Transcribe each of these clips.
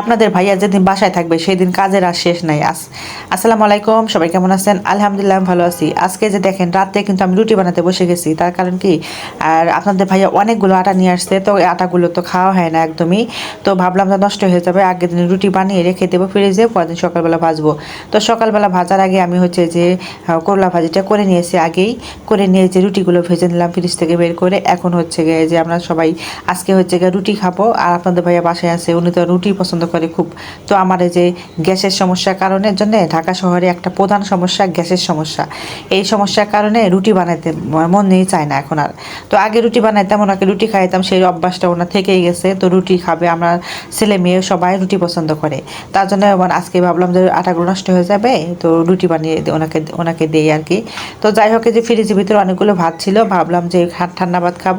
আপনাদের ভাইয়া যেদিন বাসায় থাকবে সেই দিন কাজের আর শেষ নাই। আস, আসসালামু আলাইকুম, সবাই কেমন আছেন? আলহামদুলিল্লাহ ভালো আছি। আজকে যে দেখেন, রাতে কিন্তু আমি রুটি বানাতে বসে গেছি। তার কারণ কি? আর আপনাদের ভাইয়া অনেকগুলো আটা নিয়ে আসছে, তো আটাগুলো তো খাওয়া হয় না একদমই। তো ভাবলাম যে নষ্ট হয়ে যাবে, আগের দিন রুটি বানিয়ে রেখে দেবো ফ্রিজে পরের দিন সকালবেলা ভাজবো। তো সকালবেলা ভাজার আগে আমি হচ্ছে যে করলা ভাজিটা করে নিয়েছি আগেই। করে নিয়ে যে রুটিগুলো ভেজে নিলাম ফ্রিজ থেকে বের করে, এখন হচ্ছে গিয়ে যে আমরা সবাই আজকে হচ্ছে গিয়ে রুটি খাব। আর আপনাদের ভাইয়া বাসায় আছে, উনি তো রুটি পছন্দ করে খুব। তো আমার এই যে গ্যাসের সমস্যার কারণের জন্য ঢাকা শহরে একটা প্রধান সমস্যা গ্যাসের সমস্যা। এই সমস্যার কারণে রুটি বানাইতে মন নেই চায় না এখন আর। তো আগে রুটি বানাইতাম, ওনাকে রুটি খাইতাম, সেই অভ্যাসটা ওনার থেকেই গেছে। তো রুটি খাবে আমরা ছেলে মেয়ে সবাই রুটি পছন্দ করে। তার জন্য আজকে ভাবলাম যে আটাগুলো নষ্ট হয়ে যাবে, তো রুটি বানিয়ে ওনাকে ওনাকে দেই আর কি। তো যাই হোক যে ফ্রিজের ভিতরে অনেকগুলো ভাত ছিল, ভাবলাম যে ঠান্ডা ভাত খাব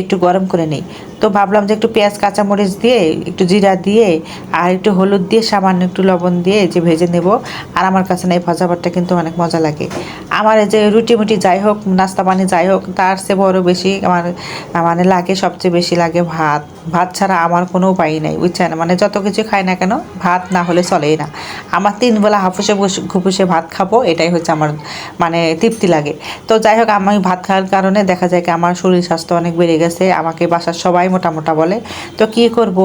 একটু গরম করে নিই। তো ভাবলাম যে একটু পেঁয়াজ, কাঁচামরিচ দিয়ে, একটু জিরা দিয়ে আর একটু হলুদ দিয়ে সামান্য একটু লবণ দিয়ে যে ভেজে নেব। আর আমার কাছে না এই ভাজা ভাতটা কিন্তু অনেক মজা লাগে। আমার এই যে রুটি মুটি যাই হোক, নাস্তা পানি যাই হোক, তার চেয়ে বড় বেশি আমার মানে লাগে, সবচেয়ে বেশি লাগে ভাত। ভাত ছাড়া আমার কোনো উপায় নেই, বুঝছেন? মানে যত কিছু খাই না কেন, ভাত না হলে চলেই না। আমার তিন বেলা হাফুসে ঘুপুসে ভাত খাব, এটাই হচ্ছে আমার মানে তৃপ্তি লাগে। তো যাই হোক, আমি ভাত খাওয়ার কারণে দেখা যায় কি আমার শরীর স্বাস্থ্য অনেক বেড়ে গেছে। আমাকে বাসার সবাই মোটা মোটা বলে। তো কী করব?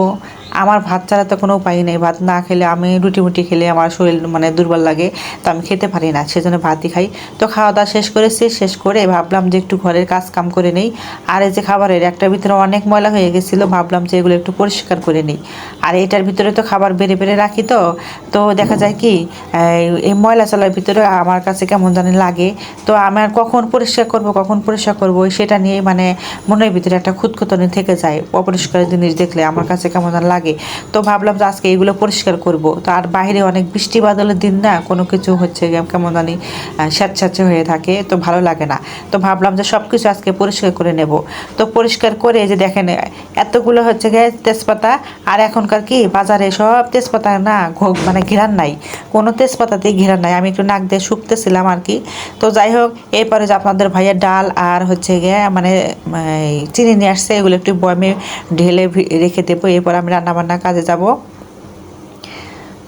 আমার ভাত ছাড়া তো কোনো উপায় নেই। ভাত না খেলে আমি রুটি মুটি খেলে আমার শরীর মানে দুর্বল লাগে, তো আমি খেতে পারি না, সেজন্য ভাতই খাই। তো খাওয়া দাওয়া শেষ করেছি, শেষ করে ভাবলাম যে একটু ঘরের কাজ কাম করে নেই। আর এই যে খাবারের একটা ভিতরে অনেক ময়লা হয়ে গেছিল, ভাবলাম যে এগুলো একটু পরিষ্কার করে নিই। আর এটার ভিতরে তো খাবার বেড়ে বেড়ে রাখি তো তো দেখা যায় কি, এই- ময়লা চলার ভিতরে আমার কাছে কেমন জানি লাগে। তো আমার কখন পরিষ্কার করব, কখন পরিষ্কার করব, সেটা নিয়ে মানে মনের ভিতরে একটা খুঁতখুতনি থেকে যায়। অপরিষ্কার জিনিস দেখলে আমার কাছে কেমন যেন লাগে। তো ভাবলাম যে আজকে এগুলো পরিষ্কার করব। তো আর বাইরে অনেক বৃষ্টি বাদলের দিন না কোনো কিছু হচ্ছে কেমন জানি স্যাঁতস্যাঁচে হয়ে থাকে। তো ভালো লাগে না। তো ভাবলাম যে সব কিছু আজকে পরিষ্কার করে নেব। তো পরিষ্কার করে যে দেখেন, এতগুলো হচ্ছে গিয়ে তেজপাতা আর এখনকার কি বাজারে সব তেজপাতা না ঘো- মানে ঘেরান নাই। কোনো তেজপাতাতেই ঘেরান নাই। আমি একটু নাক দিয়ে শুকতেছিলাম আর কি। তো যাই হোক, এরপরে যে আপনাদের ভাইয়ের ডাল আর হচ্ছে গিয়ে মানে চিনি নিয়ে আসছে, এগুলো একটু বয়মে ঢেলে রেখে দেবো। এরপর আমি রান্নাবান্না কাজে যাব।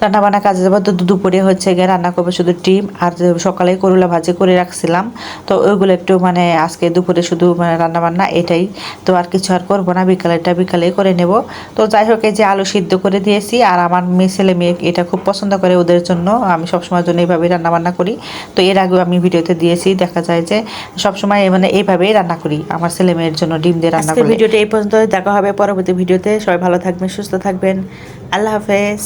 রান্না বান্না কাজে যাব তো দুপুরে হচ্ছে গিয়ে রান্না করব শুধু ডিম আর সকালে করলা ভাজি করে রাখছিলাম। তো ওইগুলো একটু মানে আজকে দুপুরে শুধু মানে রান্না বান্না এটাই। তো আর কিছু আর করব না বিকালেরটা বিকালেই করে নেব। তো যাই হোক এই যে আলু সিদ্ধ করে দিয়েছি আর আমার মেয়ে ছেলে মেয়ে এটা খুব পছন্দ করে ওদের জন্য। আমি সবসময় জন্য এইভাবেই রান্না বান্না করি। তো এর আগেও আমি ভিডিওতে দিয়েছি দেখা যায় যে সবসময় মানে এইভাবেই রান্না করি। আমার ছেলে মেয়ের জন্য ডিম দিয়ে রান্না করি ভিডিওটা এই পর্যন্ত দেখা হবে পরবর্তী ভিডিওতে। সবাই ভালো থাকবেন সুস্থ থাকবেন। আল্লাহ হাফেজ।